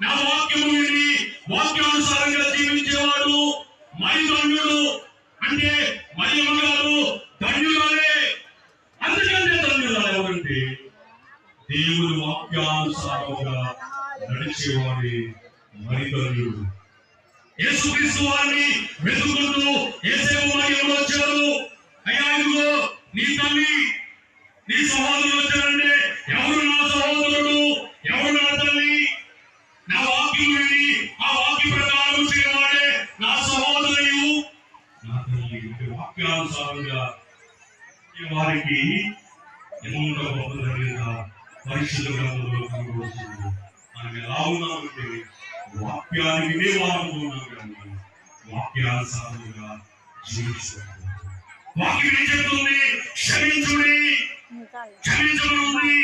నా వాక్యము విని వాక్యానుసారంగా జీవించేవాడు మరి ధన్యుడు అంటే మరి గారు ధన్యురాలే. అందుకంటే ధన్యులంటే ఎవరంటే దేవుని వాక్యానుసారంగా నడిచేవాడి మరి ధన్యుడు యేసుక్రీస్తు వారిని వెతుకుంటూ యేసేపు మరియు వచ్చారు అయ్యా ఇదిగో నీ తల్లి నీ సహోదరులు వచ్చారంటే ఎవరు నా సహోదరు వాక్యానుసారంగా వారికి ఎన్నో గొప్ప జరిగిన పరిశుద్ధ గ్రంథంలో కనబడుతుంది మనం ఎలా ఉన్నామంటే వాక్యానికి వినే ఉన్నాం కానీ వాక్యానుసారంగా జీవిస్తున్నాం వాక్యం ఏం చెప్తుంది? క్షమించుడి. క్షమించమని